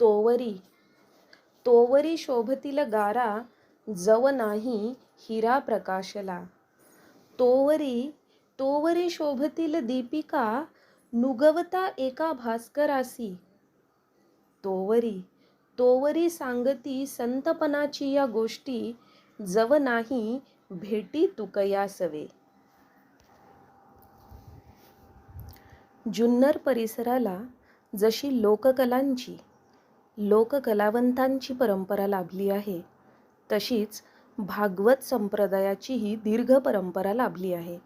तोवरी. तोवरी शोभतील गारा जव नाही हिरा प्रकाशला. तोवरी तोवरी शोभतील दीपिका नुगवता एका भास्करासी. तोवरी तोवरी सांगती संतपणाची या गोष्टी जव नाही भेटी तुकयासवे जुन्नर परिसराला जशी लोककलांची लोककलावंतांची परंपरा लाभली आहे. तशीच भागवत संप्रदायाचीही दीर्घ परंपरा लाभली आहे.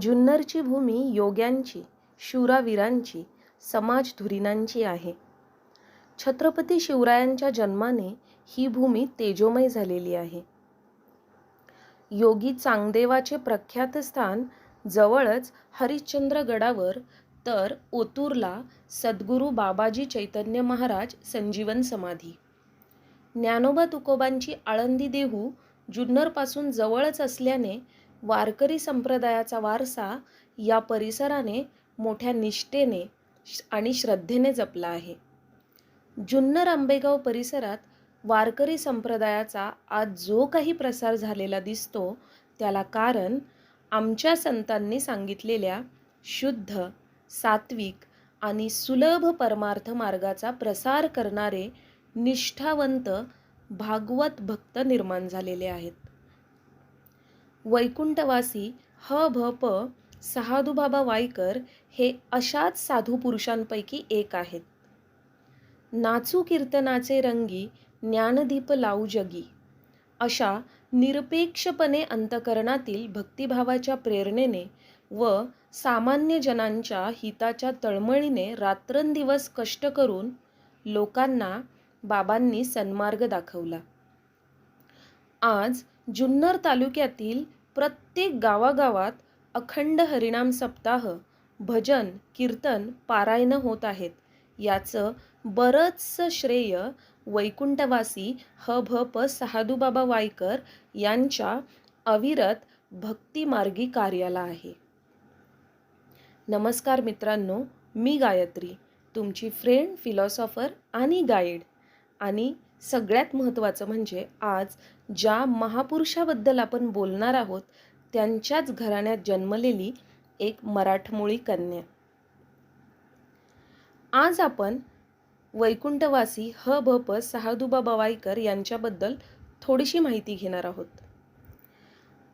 जुन्नरची भूमी योग्यांची शूरावीरांची समाजधुरीणांची आहे. छत्रपती शिवरायांच्या जन्माने ही भूमी तेजोमय झालेली आहे. योगी चांगदेवाचे प्रख्यात स्थान जवळच हरिश्चंद्र गडावर तर ओतूरला सद्गुरू बाबाजी चैतन्य महाराज संजीवन समाधी. ज्ञानोबा तुकोबांची आळंदी देहू जुन्नरपासून जवळच असल्याने वारकरी संप्रदायाचा वारसा या परिसराने मोठ्या निष्ठेने आणि श्रद्धेने जपला आहे. जुन्नर आंबेगाव परिसरात वारकरी संप्रदायाचा आज जो काही प्रसार झालेला दिसतो त्याला कारण आमच्या संतांनी सांगितलेल्या शुद्ध सात्विक आणि सुलभ परमार्थ मार्गाचा प्रसार करणारे निष्ठावंत भागवत भक्त निर्माण झालेले आहेत. वैकुंठवासी ह भ प सहादूबाबा वाईकर हे अशाच साधू पुरुषांपैकी एक आहेत. नाचू कीर्तनाचे रंगी ज्ञानदीप लावू जगी अशा निरपेक्षपणे अंतकरणातील भक्तिभावाच्या प्रेरणेने व सामान्य जनांच्या हिताच्या तळमळीने रात्रंदिवस कष्ट करून लोकांना बाबांनी सन्मार्ग दाखवला. आज जुन्नर तालुक्यातील प्रत्येक गावागावात अखंड हरिणाम सप्ताह भजन कीर्तन पारायण होत आहेत. याचं बरंचसं श्रेय वैकुंठवासी ह भ प सहादूबाबा वायकर यांच्या अविरत भक्तिमार्गी कार्याला आहे. नमस्कार मित्रांनो मी गायत्री तुमची फ्रेंड फिलॉसॉफर आणि गाईड आणि सगळ्यात महत्त्वाचं म्हणजे आज ज्या महापुरुषाबद्दल आपण बोलणार आहोत त्यांच्याच घराण्यात जन्मलेली एक मराठमोळी कन्या. आज आपण वैकुंठवासी ह भ प सहादुबा बवाईकर यांच्याबद्दल थोडीशी माहिती घेणार आहोत.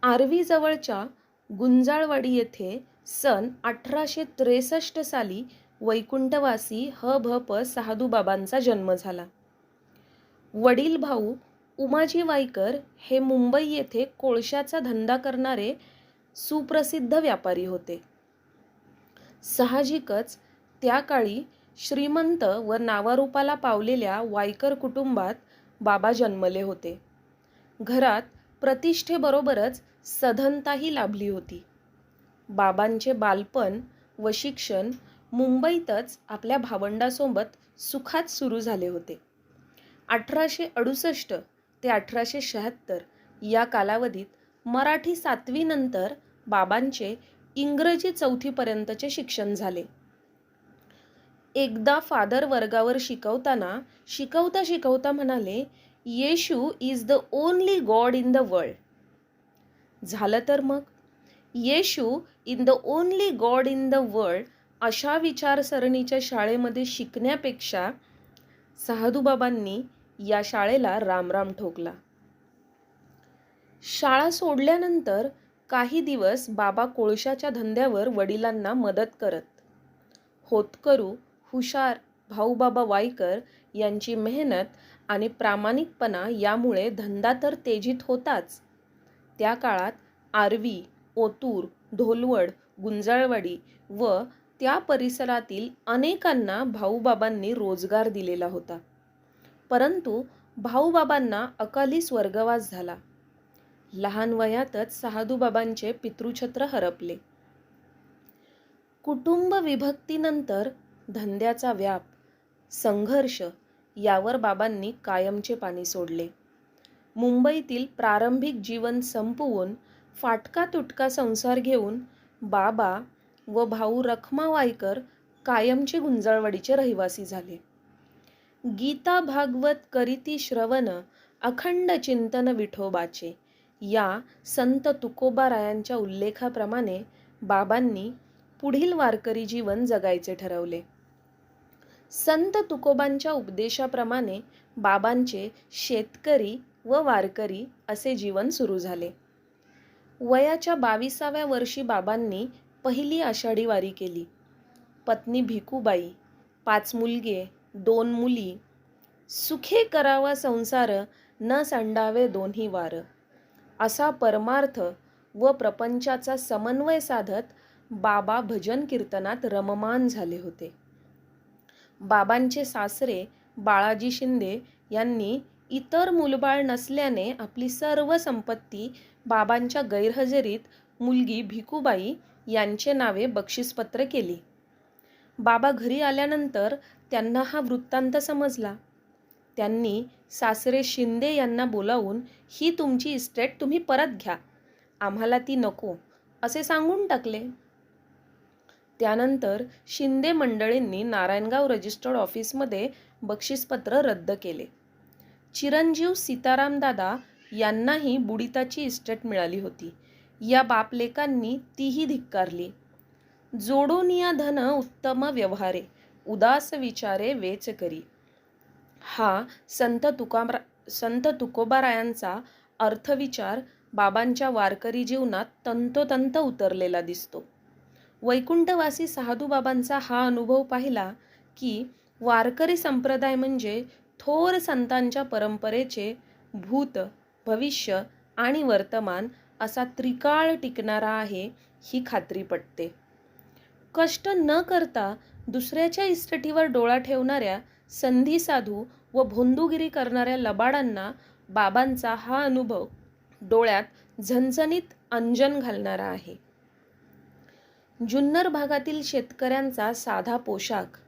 आर्वीजवळच्या गुंजाळवाडी येथे सन अठराशे त्रेसष्ट साली वैकुंठवासी ह भ प साधूबाबांचा जन्म झाला. वडील भाऊ उमाजी वाईकर हे मुंबई येथे कोळशाचा धंदा करणारे सुप्रसिद्ध व्यापारी होते. साहजिकच त्या काळी श्रीमंत व नावारूपाला पावलेल्या वायकर कुटुंबात बाबा जन्मले होते. घरात प्रतिष्ठेबरोबरच सधनताही लाभली होती. बाबांचे बालपण व शिक्षण मुंबईतच आपल्या भावंडासोबत सुखात सुरू झाले होते. अठराशे अडुसष्ट ते अठराशे शहात्तर या कालावधीत मराठी सातवीनंतर बाबांचे इंग्रजी चौथीपर्यंतचे शिक्षण झाले. एकदा फादर वर्गावर शिकवताना शिकवता शिकवता म्हणाले Yeshu is the only God in the world. झालं तर मग? Yeshu in the only God in the world अशा विचारसरणीच्या शाळेमध्ये शिकण्यापेक्षा साधूबाबांनी या शाळेला रामराम ठोकला. शाळा सोडल्यानंतर काही दिवस बाबा कोळशाच्या धंद्यावर वडिलांना मदत करत. होतकरू हुशार भाऊबाबा वाईकर यांची मेहनत आणि प्रामाणिकपणा यामुळे धंदा तर तेजीत होताच. त्या काळात आरवी ओतूर ढोलवड गुंजाळवाडी व त्या परिसरातील अनेकांना भाऊबाबांनी रोजगार दिलेला होता. परंतु भाऊबाबांना अकाली स्वर्गवास झाला. लहान वयातच सहादूबाबांचे पितृछत्र हरपले. कुटुंब विभक्तीनंतर धंद्याचा व्याप संघर्ष यावर बाबांनी कायमचे पाणी सोडले. मुंबईतील प्रारंभिक जीवन संपवून फाटका तुटका संसार घेऊन बाबा व भाऊ रखमावायकर कायमचे गुंजाळवाडीचे रहिवासी झाले. गीता भागवत करीती श्रवण अखंड चिंतन विठोबाचे या संत तुकोबारायांच्या उल्लेखाप्रमाणे बाबांनी पुढील वारकरी जीवन जगायचे ठरवले. संत तुकोबांच्या उपदेशाप्रमाणे बाबांचे शेतकरी व वारकरी असे जीवन सुरू झाले. वयाच्या बाविसाव्या वर्षी बाबांनी पहिली आषाढी वारी केली. पत्नी भिकूबाई पाच मुलगे दोन मुली सुखे करावा संसार न सांडावे दोन्ही वार. असा परमार्थ व प्रपंचाचा समन्वय साधत बाबा भजन कीर्तनात रममान झाले होते. बाबांचे सासरे बाळाजी शिंदे यांनी इतर मुलबाळ नसल्याने आपली सर्व संपत्ती बाबांच्या गैरहजेरीत मुलगी भिकूबाई यांचे नावे बक्षीसपत्र केली. बाबा घरी आल्यानंतर त्यांना हा वृत्तांत समजला. त्यांनी सासरे शिंदे यांना बोलावून ही तुमची इस्टेट तुम्ही परत घ्या. आम्हाला ती नको असे सांगून टाकले. त्यानंतर शिंदे मंडळींनी नारायणगाव रजिस्टर्ड ऑफिसमध्ये बक्षीसपत्र रद्द केले. चिरंजीव सीतारामदादा यांनाही बुडिताची इस्टेट मिळाली होती. या बापलेकांनी तीही धिक्कारली. जोडून या धन उत्तम व्यवहारे उदास विचारे वेच करी. हा संत तुकामरा संत तुकोबारायांचा अर्थविचार बाबांच्या वारकरी जीवनात तंतोतंत उतरलेला दिसतो. वैकुंठवासी साधूबाबांचा हा अनुभव पाहिला की वारकरी संप्रदाय म्हणजे थोर संतांच्या परंपरेचे भूत भविष्य आणि वर्तमान असा त्रिकाळ टिकणारा आहे ही खात्री पटते. कष्ट न करता दुसऱ्याच्या इस्टटीवर डोळा ठेवणाऱ्या संधी साधू व भोंदूगिरी करणाऱ्या लबाडांना बाबांचा हा अनुभव डोळ्यात झणझणीत अंजन घालणारा आहे. जुन्नर भागातील शेतकऱ्यांचा साधा पोशाख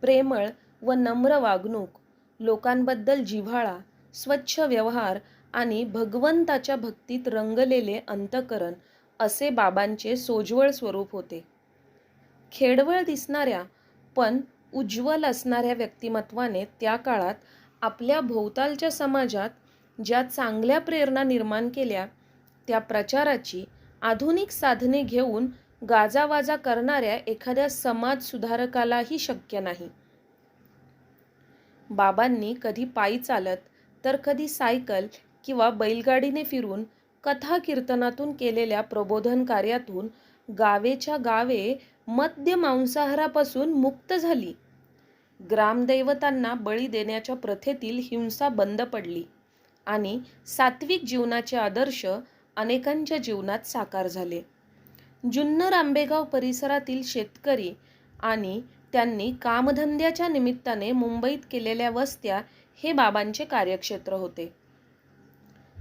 प्रेमळ व नम्र वागणूक लोकांबद्दल जिव्हाळा स्वच्छ व्यवहार आणि भगवंताच्या भक्तीत रंगलेले अंतकरण असे बाबांचे सोज्वळ स्वरूप होते. खेडवळ दिसणाऱ्या पण उज्ज्वल असणाऱ्या व्यक्तिमत्वाने त्या काळात आपल्या भोवतालच्या समाजात ज्या चांगल्या प्रेरणा निर्माण केल्या त्या प्रचाराची आधुनिक साधने घेऊन गाजावाजा करणाऱ्या एखाद्या समाज सुधारकालाही शक्य नाही. बाबांनी कधी पायी चालत तर कधी सायकल किंवा बैलगाडीने फिरून कथा कीर्तनातून केलेल्या प्रबोधन कार्यातून गावेच्या गावे मद्य मांसाहारापासून मुक्त झाली. ग्रामदैवतांना बळी देण्याच्या प्रथेतील हिंसा बंद पडली आणि सात्विक जीवनाचे आदर्श अनेकांच्या जीवनात साकार झाले. जुन्नर आंबेगाव परिसरातील शेतकरी आणि त्यांनी कामधंद्याच्या निमित्ताने मुंबईत केलेल्या वस्त्या हे बाबांचे कार्यक्षेत्र होते.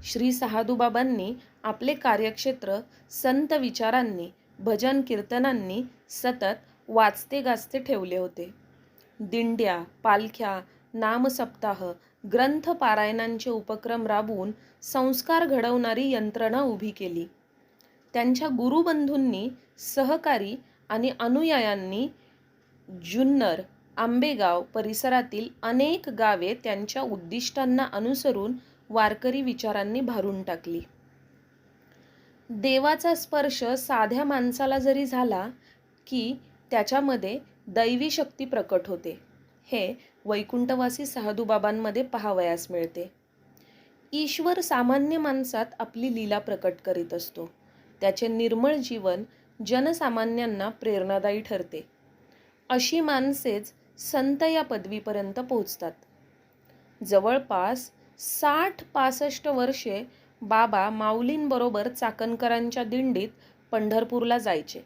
श्री सहादूबाबांनी आपले कार्यक्षेत्र संत विचारांनी भजन कीर्तनांनी सतत वाचते गाजते ठेवले होते. दिंड्या पालख्या नामसप्ताह ग्रंथ पारायणांचे उपक्रम राबवून संस्कार घडवणारी यंत्रणा उभी केली. त्यांच्या गुरुबंधूंनी सहकारी आणि अनुयायांनी जुन्नर आंबेगाव परिसरातील अनेक गावे त्यांच्या उद्दिष्टांना अनुसरून वारकरी विचारांनी भारून टाकली. देवाचा स्पर्श साध्या माणसाला जरी झाला की त्याच्यामध्ये दैवी शक्ती प्रकट होते. हे वैकुंठवासी साधूबाबांमध्ये पहावयास मिळते. ईश्वर सामान्य माणसात आपली लीला प्रकट करीत असतो. त्याचे निर्मळ जीवन जनसामान्यांना प्रेरणादायी ठरते. अशी माणसेच संत या पदवीपर्यंत पोहोचतात. जवळपास साठ पासष्ट वर्षे बाबा माऊलींबरोबर चाकणकरांच्या दिंडीत पंढरपूरला जायचे.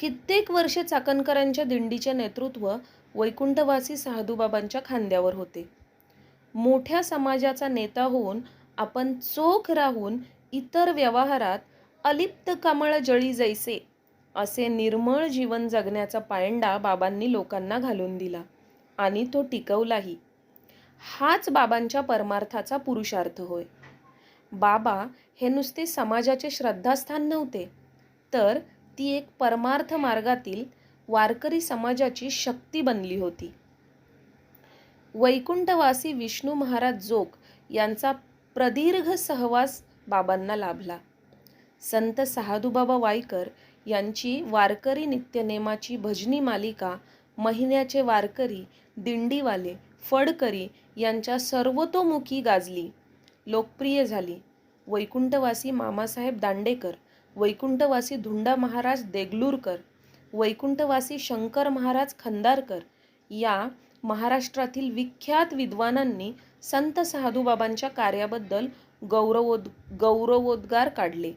कित्येक वर्षे चाकणकरांच्या दिंडीचे नेतृत्व वैकुंठवासी साधूबाबांच्या खांद्यावर होते. मोठ्या समाजाचा नेता होऊन आपण चोख राहून इतर व्यवहारात अलिप्त कमळ जळी जैसे असे निर्मळ जीवन जगण्याचा पायंडा बाबांनी लोकांना घालून दिला आणि तो टिकवलाही. हाच बाबांच्या परमार्थाचा पुरुषार्थ होय. बाबा हे नुसते समाजाचे श्रद्धास्थान नव्हते तर ती एक परमार्थ मार्गातील वारकरी समाजाची शक्ती बनली होती. वैकुंठवासी विष्णू महाराज जोग यांचा प्रदीर्घ सहवास बाबांना लाभला. संत साधूबाबा वाईकर यांची वारकरी नित्यनेमाची भजनी मालिका महिन्याचे वारकरी दिंडीवाले फडकरी यांच्या सर्वतोमुखी गाजली. लोकप्रिय झाली. वैकुंठवासी मामासाहेब दांडेकर वैकुंठवासी धुंडा महाराज देगलूरकर वैकुंठवासी शंकर महाराज खंदारकर या महाराष्ट्रातील विख्यात विद्वानांनी संत साधूबाबांच्या कार्याबद्दल गौरवोद गौरवोद्गार काढले.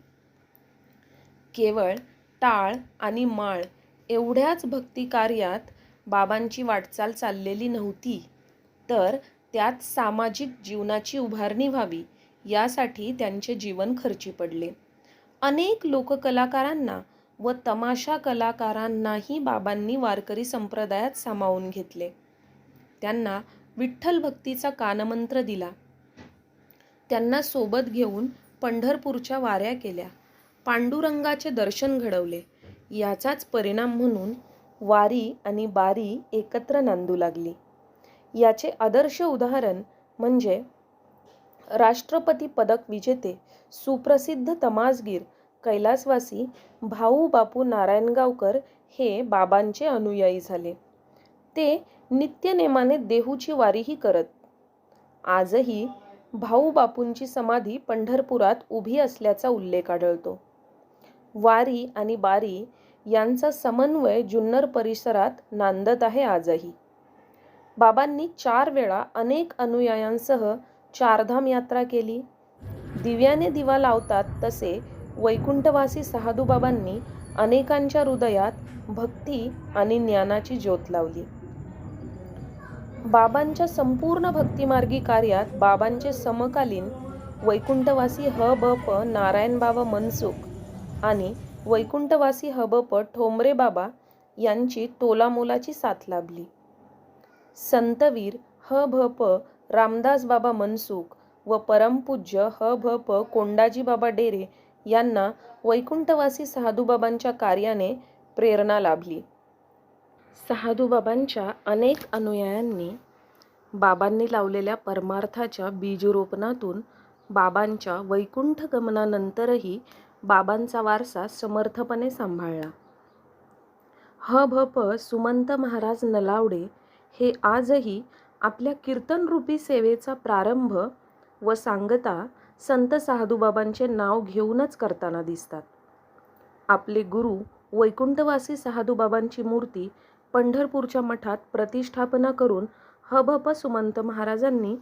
केवळ टाळ आणि माळ एवढ्याच भक्तिकार्यात बाबांची वाटचाल चाललेली नव्हती. तर त्यात सामाजिक जीवनाची उभारणी व्हावी यासाठी त्यांचे जीवन खर्ची पडले. अनेक लोककलाकारांना व तमाशा कलाकारांनाही बाबांनी वारकरी संप्रदायात सामावून घेतले. त्यांना विठ्ठल भक्तीचा कानमंत्र दिला. त्यांना सोबत घेऊन पंढरपूरच्या वाऱ्या केल्या. पांडुरंगाचे दर्शन घडवले. याचाच परिणाम म्हणून वारी आणि बारी एकत्र नांदू लागली. याचे आदर्श उदाहरण म्हणजे राष्ट्रपती पदक विजेते सुप्रसिद्ध तमासगीर कैलासवासी भाऊ बापू नारायणगावकर हे बाबांचे अनुयायी झाले. ते नित्यनेमाने देहूची वारीही करत. आजही भाऊ बापूंची समाधी पंढरपुरात उभी असल्याचा उल्लेख आढळतो. वारी आणि बारी यांचा समन्वय जुन्नर परिसरात नांदत आहे आजही. बाबांनी चार वेळा अनेक अनुयायांसह चारधाम यात्रा केली. दिव्याने दिवा लावतात तसे वैकुंठवासी साधूबाबांनी अनेकांच्या हृदयात भक्ती आणि ज्ञानाची ज्योत लावली. बाबांच्या संपूर्ण भक्तिमार्गी कार्यात बाबांचे समकालीन वैकुंठवासी ह ब प नारायण बाबा मनसुख आणि वैकुंठवासी ह प ठोंबरे बाबा यांची तोलामोलाची साथ लाभली. संतवीर ह भ प रामदास बाबा मनसुख व परमपूज्य ह भ प कोंडाजी बाबा डेरे यांना वैकुंठवासी साधूबाबांच्या कार्याने प्रेरणा लाभली. साधूबाबांच्या अनेक अनुयायांनी बाबांनी लावलेल्या परमार्थाच्या बीजरोपणातून बाबांच्या वैकुंठ गमनानंतरही बाबांचा वारसा समर्थपणे सांभाळला. ह. भ. प. सुमंत महाराज नलावडे हे आजही आपल्या कीर्तनरूपी सेवेचा प्रारंभ व सांगता संत साधूबाबांचे नाव घेऊनच करताना दिसतात. आपले गुरु वैकुंठवासी साधूबाबांची मूर्ती पंढरपूरच्या मठात प्रतिष्ठापना करून हभप सुमंत महाराजांनी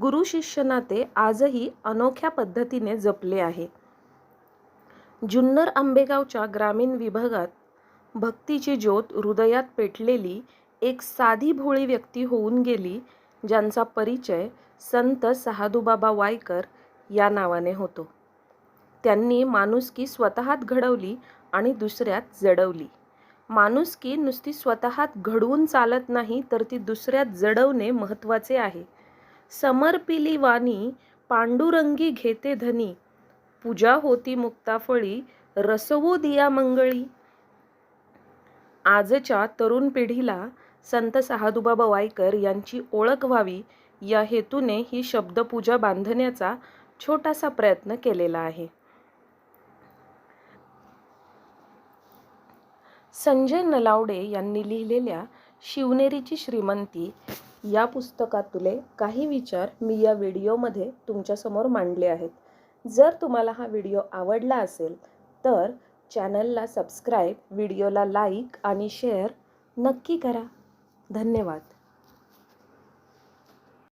गुरु शिष्य नाते आजही अनोख्या पद्धतीने जपले आहे. जुन्नर आंबेगावच्या ग्रामीण विभागात भक्तीची ज्योत हृदयात पेटलेली एक साधी भोळी व्यक्ती होऊन गेली ज्यांचा परिचय संत सहादूबाबा वायकर या नावाने होतो. त्यांनी माणुसकी स्वतःत घडवली आणि दुसऱ्यात जडवली. माणुसकी नुसती स्वतःत घडवून चालत नाही तर ती दुसऱ्यात जडवणे महत्त्वाचे आहे. समर्पिली वाणी पांडुरंगी घेते धनी पूजा होती मुक्ताफळी रसवू दिया मंगळी. आजच्या तरुण पिढीला संत साधूबाबा वायकर यांची ओळख व्हावी या हेतूने ही शब्दपूजा बांधण्याचा छोटासा प्रयत्न केलेला आहे. संजय नलावडे यांनी लिहिलेल्या शिवनेरीची श्रीमंती या पुस्तकातले काही विचार मी या व्हिडिओमध्ये तुमच्यासमोर मांडले आहेत. जर तुम्हाला हा व्हिडिओ आवडला असेल तर चॅनलला सबस्क्राईब व्हिडिओला लाईक आणि शेअर नक्की करा. धन्यवाद.